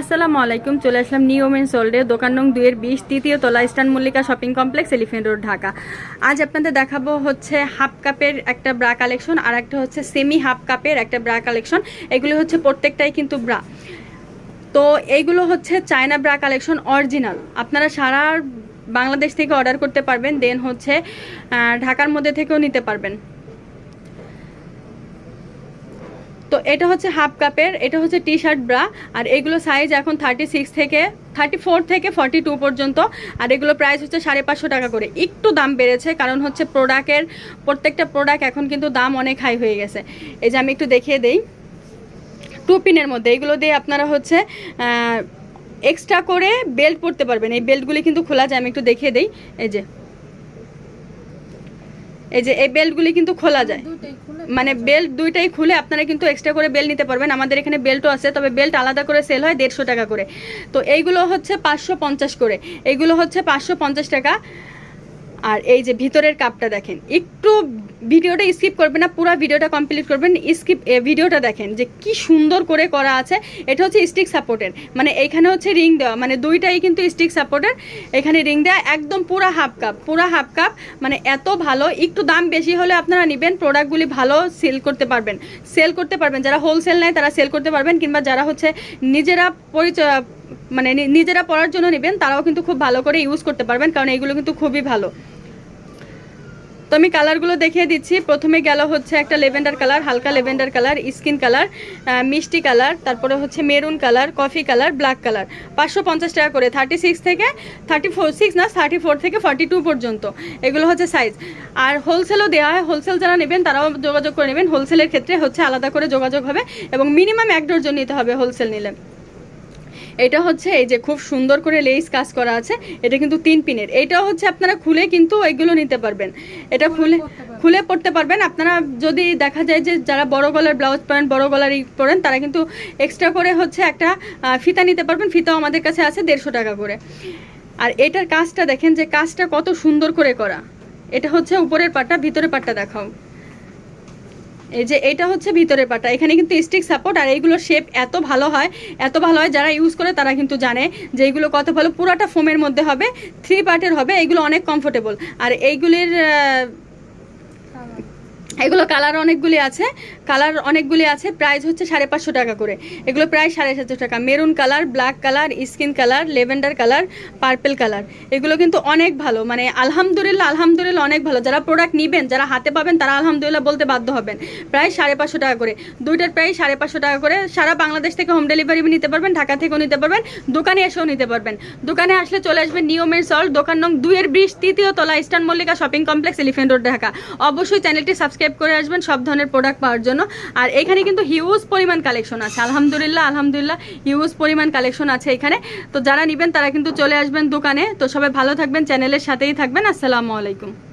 আসসালামু আলাইকুম, চলে আসলাম নিউ ওমেন সোল্ডে দোকান নং দুইয়ের বিশ, তৃতীয় তলা eastern Mallika shopping complex elephant road Dhaka. আজ আপনাদের দেখাবো হচ্ছে হাফ কাপের একটা ব্রা কালেকশন আর একটা হচ্ছে সেমি হাফ কাপের একটা ব্রা কালেকশন এগুলো হচ্ছে প্রত্যেকটাই কিন্তু ব্রা তো এইগুলো হচ্ছে চায়না ব্রা কালেকশন অরিজিনাল আপনারা সারা বাংলাদেশ থেকে অর্ডার করতে পারবেন দেন হচ্ছে ঢাকার মধ্যে থেকেও নিতে পারবেন তো এটা হচ্ছে হাফ কাপের, এটা হচ্ছে টি শার্ট ব্রা আর এগুলো সাইজ এখন থার্টি সিক্স থেকে থার্টি ফোর থেকে ফর্টি টু পর্যন্ত, আর এগুলো প্রাইস হচ্ছে সাড়ে পাঁচশো টাকা করে। একটু দাম বেড়েছে, কারণ হচ্ছে প্রোডাক্টের প্রত্যেকটা প্রোডাক্ট এখন কিন্তু দাম অনেক হাই হয়ে গেছে। এই যে আমি একটু দেখিয়ে দেই। টু পিনের মধ্যে, এগুলো দিয়ে আপনারা হচ্ছে এক্সট্রা করে বেল্ট পরতে পারবেন। এই বেল্টগুলি কিন্তু খোলা যায়, আমি একটু দেখিয়ে দিই। এই যে। এই যে এই বেল্টগুলি কিন্তু খোলা যায়। মানে বেল্ট দুইটাই খুলে আপনারা কিন্তু এক্সট্রা করে বেল্ট নিতে পারবেন। আমাদের এখানে বেল্টও আছে তবে বেল্ট আলাদা করে সেল হয় দেড়শো টাকা করে। তো এইগুলো হচ্ছে পাঁচশো পঞ্চাশ করে। এইগুলো হচ্ছে পাঁচশো পঞ্চাশ টাকা। আর এই যে ভিতরের কাপটা দেখেন, একটু ভিডিওটা স্কিপ করবেন না, পুরো ভিডিওটা কমপ্লিট করবেন স্কিপ ভিডিওটা দেখেন যে কি সুন্দর করে করা আছে। এটা হচ্ছে স্টিক সাপোর্টের মানে এইখানে হচ্ছে রিং দেওয়া মানে দুইটাই কিন্তু স্টিক সাপোর্টের এখানে রিং দেওয়া একদম পুরা হাফ কাপ পুরা হাফ কাপ মানে এত ভালো, একটু দাম বেশি হলে আপনারা নেবেন প্রোডাক্টগুলি ভালো সেল করতে পারবেন। সেল করতে পারবেন, যারা হোলসেল নেয় তারা সেল করতে পারবেন, কিংবা যারা হচ্ছে নিজেরা পরিচয় মানে নিজেরা পড়ার জন্য নেবেন, তারাও কিন্তু খুব ভালো করে ইউজ করতে পারবেন, কারণ এগুলো কিন্তু খুবই ভালো। তো আমি কালারগুলো দেখিয়ে দিচ্ছি। প্রথমে গেল হচ্ছে একটা লেভেন্ডার কালার হালকা লেভেন্ডার কালার স্কিন কালার মিষ্টি কালার তারপরে হচ্ছে maroon colour coffee colour black colour পাঁচশো পঞ্চাশ টাকা করে থার্টি সিক্স থেকে থার্টি ফোর সিক্স না থার্টি ফোর থেকে ফর্টি টু পর্যন্ত। এগুলো হচ্ছে সাইজ আর হোলসেলও দেওয়া হয় হোলসেল যারা নেবেন, তারাও যোগাযোগ করে নেবেন। হোলসেলের ক্ষেত্রে হচ্ছে আলাদা করে যোগাযোগ হবে এবং মিনিমাম এক ডজন নিতে হবে হোলসেল নিলে। এটা হচ্ছে এই যে খুব সুন্দর করে লেস কাজ করা আছে এটা কিন্তু তিন পিনের। এটাও হচ্ছে আপনারা খুলে কিন্তু এগুলো নিতে পারবেন। এটা খুলে খুলে পড়তে পারবেন। আপনারা যদি দেখা যায় যে যারা বড় গলার ব্লাউজ পরেন বড় গলার ই পরেন তারা কিন্তু এক্সট্রা করে হচ্ছে একটা ফিতা নিতে পারবেন। ফিতাও আমাদের কাছে আছে দেড়শো টাকা করে। আর এটার কাজটা দেখেন যে কাজটা কত সুন্দর করে করা। এটা হচ্ছে উপরের পাটটা ভিতরের পাটটা দেখাও। এই যে এটা হচ্ছে ভিতরের পাটা। এখানে কিন্তু স্টিক সাপোর্ট আর এইগুলোর শেপ এত ভালো হয়, এত ভালো হয় যারা ইউজ করে তারা কিন্তু জানে যে এইগুলো কত ভালো। পুরাটা ফোমের মধ্যে হবে থ্রি পার্টের হবে এইগুলো অনেক কমফোর্টেবল আর এইগুলির এগুলো কালার অনেকগুলি আছে। কালার অনেকগুলি আছে, প্রাইস হচ্ছে সাড়ে পাঁচশো টাকা করে। এগুলো প্রায় সাড়ে সাতশো টাকা। Maroon colour, black colour, skin colour lavender colour, purple colour. এগুলো কিন্তু অনেক ভালো। মানে আলহামদুলিল্লাহ আলহামদুলিল্লাহ অনেক ভালো। যারা প্রোডাক্ট নেবেন, যারা হাতে পাবেন, তারা আলহামদুলিল্লাহ বলতে বাধ্য হবেন। প্রায় সাড়ে পাঁচশো টাকা করে। দুইটার প্রায় সাড়ে পাঁচশো টাকা করে। সারা বাংলাদেশ থেকে হোম ডেলিভারি নিতে পারবেন, ঢাকা থেকেও নিতে পারবেন, দোকানে এসেও নিতে পারবেন। দোকানে আসলে চলে আসবেন নিয়মের সল দোকান নং দুইয়ের বিশ তৃতীয় তলা, eastern Mallika shopping complex elephant road Dhaka. অবশ্যই চ্যানেলটি সাবস্ক্রাইব করে আসবেন, সব ধরনের প্রোডাক্ট পাওয়ার জন্য। আর এখানে কিন্তু হিউজ পরিমাণ কালেকশন আছে। আলহামদুলিল্লাহ আলহামদুলিল্লাহ হিউজ পরিমাণ কালেকশন আছে এখানে। তো যারা নেবেন, তারা কিন্তু চলে আসবেন দোকানে। তো সবাই ভালো থাকবেন চ্যানেলের সাথেই থাকবেন। আসসালামু আলাইকুম।